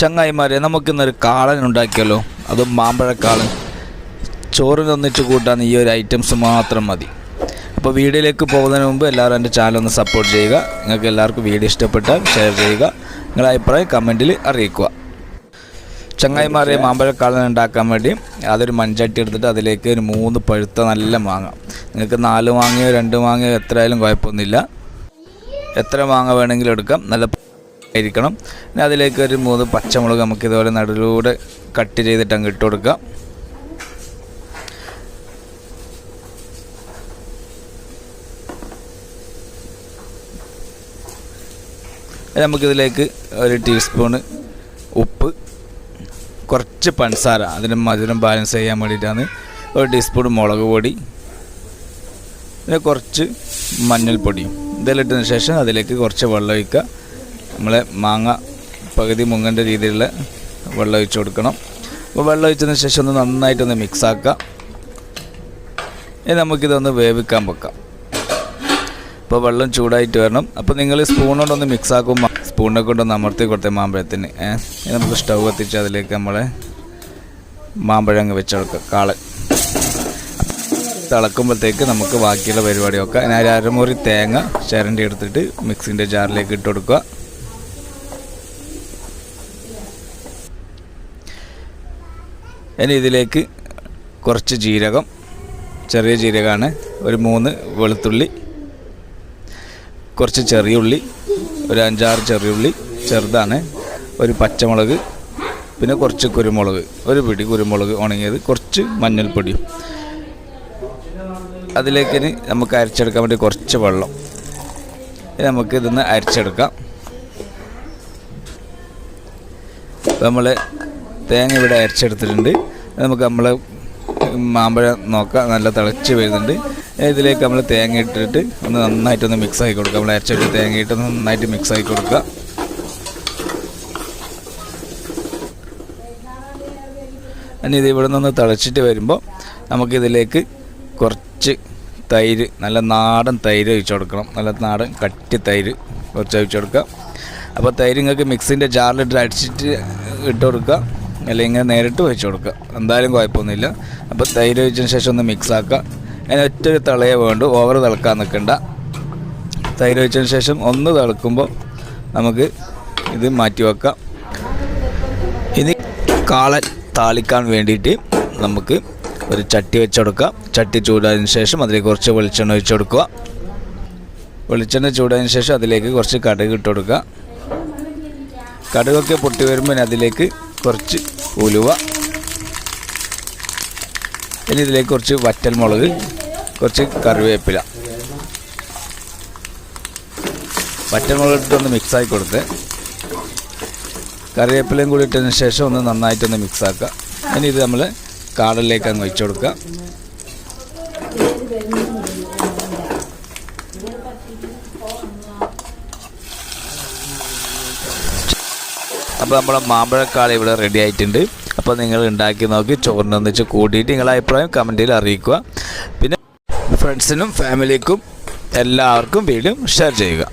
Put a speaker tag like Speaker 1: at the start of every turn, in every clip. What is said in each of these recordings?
Speaker 1: ചങ്ങായിമാരെ നമുക്കിന്നൊരു കാളൻ ഉണ്ടാക്കിയല്ലോ അതും മാമ്പഴക്കാളൻ? ചോറിനൊന്നിച്ച് കൂട്ടാൻ ഈ ഒരു ഐറ്റംസ് മാത്രം മതി. അപ്പോൾ വീഡിയോയിലേക്ക് പോകുന്നതിന് മുമ്പ് എല്ലാവരും എന്റെ ചാനൽ ഒന്ന് സപ്പോർട്ട് ചെയ്യുക. നിങ്ങൾക്ക് എല്ലാവർക്കും വീഡിയോ ഇഷ്ടപ്പെട്ടാൽ ഷെയർ ചെയ്യുക. നിങ്ങളുടെ അഭിപ്രായം കമന്റിൽ അറിയിക്കുക. ചങ്ങായിമാരെ മാമ്പഴക്കാളൻ ഉണ്ടാക്കാൻ വേണ്ടി അതൊരു മൺചട്ടി എടുത്തിട്ട് അതിലേക്ക് ഒരു മൂന്ന് പഴുത്ത നല്ല മാങ്ങ. നിങ്ങൾക്ക് നാല് വാങ്ങിയോ രണ്ട് വാങ്ങിയോ എത്രയായാലും കുഴപ്പമൊന്നുമില്ല. എത്ര മാങ്ങ വേണമെങ്കിലും എടുക്കാം. നല്ല ആയിരിക്കണം പിന്നെ അതിലേക്ക് ഒരു മൂന്ന് പച്ചമുളക് നമുക്ക് ഇതുപോലെ നടുവിലൂടെ കട്ട് ചെയ്തിട്ട് അങ്ങ് ഇട്ട് കൊടുക്കാം നമുക്കിതിലേക്ക് ഒരു ടീസ്പൂണ് ഉപ്പ് കുറച്ച് പഞ്ചസാര അതിന് മധുരം ബാലൻസ് ചെയ്യാൻ വേണ്ടിയിട്ടാണ് ഒരു ടീസ്പൂൺ മുളക് പൊടി പിന്നെ കുറച്ച് മഞ്ഞൾപ്പൊടി. ഇതെല്ലാം ഇട്ടതിന് ശേഷം അതിലേക്ക് കുറച്ച് വെള്ളം ഒഴിക്കുക. നമ്മളെ മാങ്ങ പകുതി മുങ്ങേണ്ട രീതിയിലുള്ള വെള്ളം ഒഴിച്ച് കൊടുക്കണം. അപ്പോൾ വെള്ളം ഒഴിച്ചതിന് ശേഷം ഒന്ന് നന്നായിട്ടൊന്ന് മിക്സ് ആക്കുക ഇനി നമുക്കിതൊന്ന് വേവിക്കാൻ വെക്കാം. ഇപ്പോൾ വെള്ളം ചൂടായിട്ട് വരണം. അപ്പോൾ നിങ്ങൾ സ്പൂൺ കൊണ്ടൊന്ന് മിക്സ് ആക്കുമ്പോൾ സ്പൂണിനെ കൊണ്ടൊന്ന് അമർത്തി കൊടുത്തേ മാമ്പഴത്തിന്. ഏഹ് നമുക്ക് സ്റ്റൗ കത്തിച്ച് അതിലേക്ക് നമ്മളെ മാമ്പഴം അങ്ങ് വെച്ചെടുക്കുക കാളൻ തിളക്കുമ്പോഴത്തേക്ക് നമുക്ക് ബാക്കിയുള്ള പരിപാടി ഞാൻ ഒരു അരമുറി തേങ്ങ ചിരണ്ടി എടുത്തിട്ട് മിക്സിന്റെ ജാറിലേക്ക് ഇട്ട് കൊടുക്കുക. ഇനി ഇതിലേക്ക് കുറച്ച് ജീരകം ചെറിയ ജീരകമാണ്. ഒരു മൂന്ന് വെളുത്തുള്ളി കുറച്ച് ചെറിയ ഉള്ളി ഒരു അഞ്ചാറ് ചെറിയ ഉള്ളി ചെറുതാണ്. ഒരു പച്ചമുളക് പിന്നെ കുറച്ച് കുരുമുളക്. ഒരു പിടി കുരുമുളക് ഉണങ്ങിയത് കുറച്ച് മഞ്ഞൾപ്പൊടിയും. അതിലേക്ക് നമുക്ക് അരച്ചെടുക്കാൻ വേണ്ടി കുറച്ച് വെള്ളം. നമുക്ക് ഇതൊന്ന് അരച്ചെടുക്കാം. നമ്മൾ തേങ്ങ ഇവിടെ അരച്ചെടുത്തിട്ടുണ്ട്. നമുക്ക് നമ്മൾ മാമ്പഴം നോക്കാം. നല്ല തിളച്ച് വരുന്നുണ്ട്. ഇതിലേക്ക് നമ്മൾ തേങ്ങ ഇട്ടിട്ട് ഒന്ന് നന്നായിട്ടൊന്ന് മിക്സ് ആക്കി കൊടുക്കുക നമ്മൾ അരച്ചെടുത്ത് തേങ്ങ ഇട്ട് നന്നായിട്ട് മിക്സ് ആക്കി കൊടുക്കുക. ഇനി ഇത് ഇവിടെ നിന്ന് തിളച്ചിട്ട് വരുമ്പോൾ നമുക്കിതിലേക്ക് കുറച്ച് തൈര് നല്ല നാടൻ തൈര് ഒഴിച്ചു കൊടുക്കണം. നല്ല നാടൻ കട്ടി തൈര് കുറച്ച് ഒഴിച്ചു കൊടുക്കുക. അപ്പോൾ തൈര് നിങ്ങൾക്ക് മിക്സിന്റെ ജാറിലിട്ട് അടിച്ചിട്ട് ഇട്ട് കൊടുക്കുക. അല്ലെങ്കിൽ ഇങ്ങനെ നേരിട്ട് വെച്ച് കൊടുക്കുക. എന്തായാലും കുഴപ്പമൊന്നുമില്ല. അപ്പോൾ തൈര് ഒഴിച്ചതിന് ശേഷം ഒന്ന് മിക്സ് ആക്കുക. അതിന് ഒറ്റൊരു തിളയെ വേണ്ടു. ഓവർ തിളക്കാൻ നിൽക്കണ്ട. തൈര് ഒഴിച്ചതിന് ശേഷം ഒന്ന് തിളക്കുമ്പോൾ നമുക്ക് ഇത് മാറ്റി വെക്കാം. ഇനി കാളൻ താളിക്കാൻ വേണ്ടിയിട്ട് നമുക്ക് ഒരു ചട്ടി വെച്ചെടുക്കാം ചട്ടി ചൂടായതിനു ശേഷം അതിലേക്ക് കുറച്ച് വെളിച്ചെണ്ണ ഒഴിച്ചു കൊടുക്കുക. വെളിച്ചെണ്ണ ചൂടായതിനു ശേഷം അതിലേക്ക് കുറച്ച് കടുക് ഇട്ട് കൊടുക്കുക. കടുകൊക്കെ പൊട്ടി വരുമ്പോൾ അതിലേക്ക് കുറച്ച് ഉലുവ. ഇനി ഇതിലേക്ക് കുറച്ച് വറ്റൽ മുളക് കുറച്ച് കറിവേപ്പില. വറ്റൽ മുളക് ഇട്ടൊന്ന് മിക്സാക്കി കൊടുത്ത് കറിവേപ്പിലയും കൂടി ഇട്ടതിന് ശേഷം ഒന്ന് നന്നായിട്ടൊന്ന് മിക്സാക്കുക ഇനി ഇത് നമ്മൾ കാടലിലേക്ക് അങ്ങ് വെച്ച് കൊടുക്കുക. അപ്പോൾ നമ്മുടെ മാമ്പഴക്കാളി ഇവിടെ റെഡി ആയിട്ടുണ്ട്. അപ്പോൾ നിങ്ങൾ ഉണ്ടാക്കി നോക്കി ചോറിനൊന്നിച്ച് കൂട്ടിയിട്ട് നിങ്ങളുടെ അഭിപ്രായം കമന്റിൽ അറിയിക്കുക. പിന്നെ ഫ്രണ്ട്സിനും ഫാമിലിക്കും എല്ലാവർക്കും വീഡിയോ ഷെയർ ചെയ്യുക.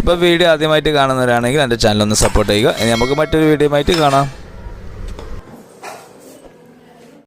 Speaker 1: അപ്പോൾ വീഡിയോ ആദ്യമായിട്ട് കാണുന്നവരാണെങ്കിൽ എന്റെ ചാനൽ ഒന്ന് സപ്പോർട്ട് ചെയ്യുക. ഇനി നമുക്ക് മറ്റൊരു വീഡിയോ ആയിട്ട് കാണാം.